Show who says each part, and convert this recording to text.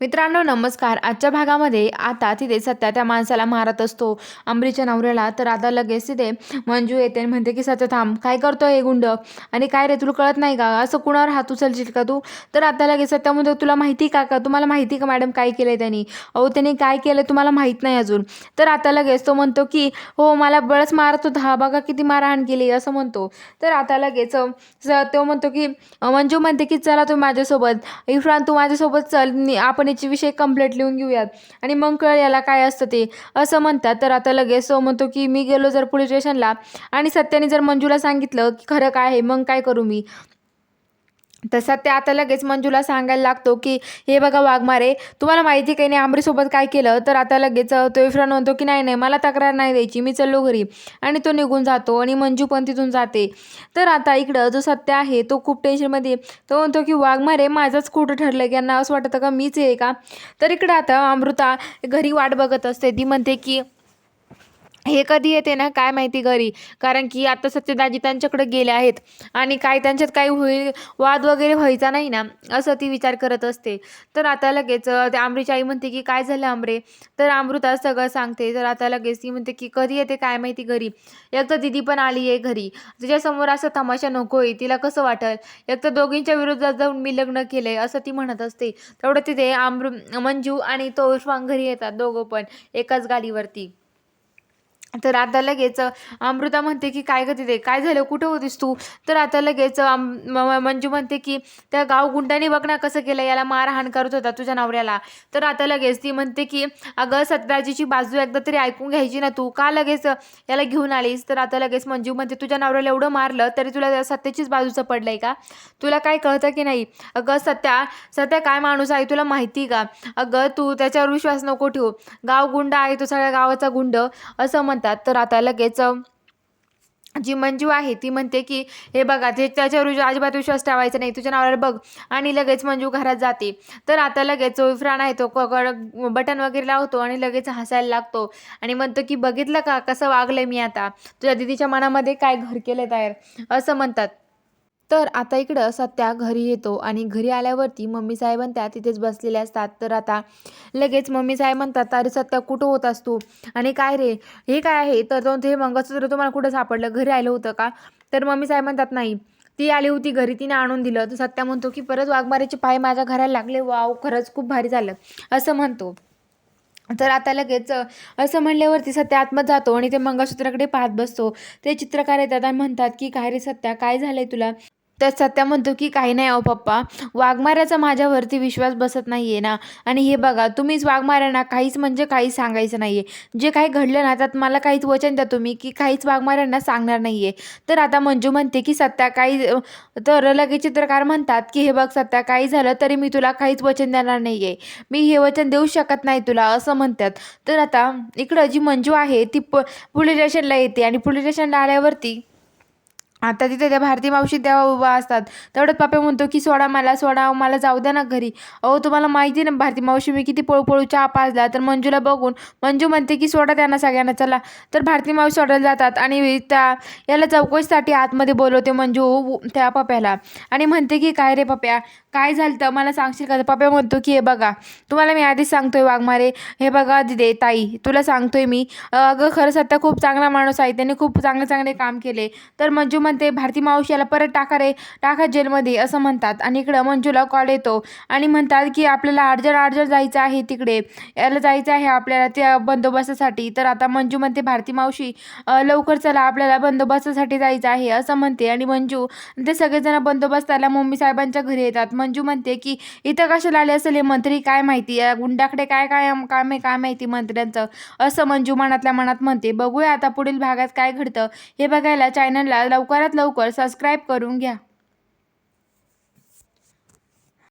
Speaker 1: मित्रांनो नमस्कार. आजच्या भागामध्ये आता तिथे सत्या त्या माणसाला मारत असतो. अंबरीच्या नवऱ्याला तर आता लगेच तिथे मंजू येते आणि म्हणते की सत्य थांब. काय करतो हे गुंड? आणि काय रे तुला कळत नाही का? असं कुणावर हात उचलशील का तू? तर आता लगेच सत्या म्हणतो तुला माहिती का का? तुम्हाला माहिती का मॅडम काय केलं त्यांनी? अहो त्यांनी काय केलं तुम्हाला माहीत नाही अजून. तर आता लगेच तो म्हणतो की हो मला बळच मारत होता. हा बघा किती मारहाण केली असं म्हणतो. तर आता लगेच स- तो म्हणतो की मंजू म्हणते की चला तू माझ्यासोबत. इरफान तू माझ्यासोबत चल. आपण याची विषय कंप्लेंट लिहून घेऊयात. आणि मग कळ याला काय असतं ते. असं म्हणतात तर आता लगेच सो म्हणतो की मी गेलो जर पोलीस स्टेशनला आणि सत्याने जर मंजूला सांगितलं की खरं काय आहे मग काय करू मी? तर सत्य आता लगेच मंजूला सांगायला लागतो की हे बघा वाघमारे तुम्हाला माहिती काही नाही आमरीसोबत काय केलं? तर आता लगेच तो इरफान म्हणतो की नाही नाही मला तक्रार नाही द्यायची मी चल्लो घरी. आणि तो निघून जातो आणि मंजू पण तिथून जाते. तर आता इकडं जो सत्य आहे तो खूप टेन्शनमध्ये तो म्हणतो की वाघमारे माझंच खोटं ठरलं की यांना असं वाटतं का मीच आहे का? तर इकडं आता अमृता घरी वाट बघत असते. ती म्हणते की हे कधी येते ना काय माहिती घरी. कारण की आता सत्यदाजी त्यांच्याकडे गेले आहेत आणि काय त्यांच्यात काही होईल वाद वगैरे व्हायचा नाही ना असं ती विचार करत असते. तर आता लगेच ते आमरीची आई म्हणते की काय झालं आमरे तर अमृता सगळं सांगते. तर आता लगेच ती म्हणते की कधी येते काय माहिती घरी? एक तर दिदी पण आली आहे घरी. तिच्यासमोर असं तमाशा नको आहे. तिला कसं वाटेल? एक तर दोघींच्या विरोधात जाऊन मी लग्न केलंय असं ती म्हणत असते. तेवढं तिथे आमृ मंजू आणि तो घरी येतात दोघं पण एकाच गाडीवरती. तर आता लगेच अमृता म्हणते की काय गं तिथे? काय झालं? कुठं होतीस तू? तर आता लगेच म- मंजू म्हणते की त्या गाव गुंडाने बघ ना कसं केलं. याला मारहाण करत होता तुझ्या नवऱ्याला. तर आता लगेच ती म्हणते की अगं सतराजीची बाजू एकदा तरी ऐकून घ्यायची ना तू. का लगेच याला घेऊन आलीस? तर आता लगेच मंजू म्हणते तुझ्या नवऱ्याला एवढं मारलं तरी तुला त्या सत्याचीच बाजूचं पडलंय का? तुला काय कळतं की नाही? अगं सत्या सत्या काय माणूस आहे तुला माहिती का? अगं तू त्याच्यावर विश्वास नको ठेवू. गाव गुंड आहे तो सगळ्या गावाचा गुंड. असं म्हणतात. तर आता लगेच जी मंजू आहे ती म्हणते की हे बघा ते त्याच्यावर अजिबात विश्वास ठेवायचा नाही तुझ्या नावावर बघ. आणि लगेच मंजू घरात जाते. तर आता लगेच इफ्रान आहे तो बटन वगैरे लावतो आणि लगेच हसायला लागतो. आणि म्हणतो की बघितलं का? कसं वागलंय मी आता? तुझ्या दिदीच्या मनामध्ये काय घर केलं तयार? असं म्हणतात. तर आता इकडं सत्या घरी येतो आणि घरी आल्यावरती मम्मी साहेब त्या तिथेच बसलेल्या असतात. तर आता लगेच मम्मी साहेब म्हणतात अरे सत्या कुठं होतास तू? आणि काय रे? हे काय आहे? तर तो ते मंगळसूत्र तुम्हाला कुठं सापडलं? घरी आलं होतं का? तर मम्मी साहेब म्हणतात नाही. ती आली होती घरी तिने आणून दिलं. तर सत्या म्हणतो की परत वाघमारीचे पाय माझ्या घराला लागले. वाव खरंच खूप भारी झालं. असं म्हणतो. तर आता लगेच असं म्हणल्यावरती सत्या आतमध्ये जातो आणि ते मंगळसूत्राकडे पाहत बसतो. ते चित्रकार येतात आणि म्हणतात की काय रे सत्या काय झालंय तुला? तर सत्या म्हणतो की काही नाही अहो पप्पा वाघमाऱ्याचा माझ्यावरती विश्वास बसत नाही आहे ना. आणि हे बघा तुम्हीच वाघमाऱ्यांना काहीच म्हणजे काहीच सांगायचं नाही आहे जे काही घडलं ना त्यात मला काहीच वचन द्या तुम्ही की काहीच वाघमाऱ्यांना सांगणार नाही आहे तर आता मंजू म्हणते की सत्या काही तर लगेच चित्रकार म्हणतात की हे बघ सत्या काही झालं तरी मी तुला काहीच वचन देणार नाही आहे मी हे वचन देऊ शकत नाही तुला असं म्हणतात. तर आता इकडं जी मंजू आहे ती प पोलीस स्टेशनला येते आणि पोलीस स्टेशनला आल्यावरती आता तिथे त्या भारती मावशी तेव्हा उभा असतात. तेवढ्यात पापा म्हणतो की सोडा मला सोडा मला जाऊ द्या ना घरी. अहो तुम्हाला माहिती ना भारती मावशी मी किती पळू चहा पाजला. तर मंजूला बघून मंजू म्हणते की सोडा त्यांना सगळ्यांना चला. तर भारती मावशी सोडायला जातात आणि त्या याला चौकशीसाठी आतमध्ये बोलवते मंजू त्या पप्याला आणि म्हणते की काय रे पप्या काय झालं तर मला सांगशील का? पप्या म्हणतो की हे बघा तुम्हाला मी आधीच सांगतोय वाघमारे. हे बघा दिदे ताई तुला सांगतोय मी. अगं खरं सत्या खूप चांगला माणूस आहे. त्याने खूप चांगले चांगले काम केले. तर मंजू म्हणते भारती मावशी याला परत टाका रे टाका जेलमध्ये असं म्हणतात. आणि इकडं मंजूला कॉल येतो आणि म्हणतात की आपल्याला अर्जंट अर्जंट जायचं आहे तिकडे. याला जायचं आहे आपल्याला त्या बंदोबस्तासाठी. तर आता मंजू म्हणते भारती मावशी लवकर चला आपल्याला बंदोबस्तासाठी जायचं आहे असं म्हणते. आणि मंजू ते सगळेजण बंदोबस्ताला मम्मी साहेबांच्या घरी येतात. मंजू म्हणते की इथं कशाला आले असेल हे मंत्री? काय माहिती? या गुंडाकडे काय काय काम आहे काय माहिती मंत्र्यांचं? असं मंजू मनातल्या मनात म्हणते. बघूया आता पुढील भागात काय घडतं. हे बघायला चॅनलला लवकरात लवकर सबस्क्राईब करून घ्या.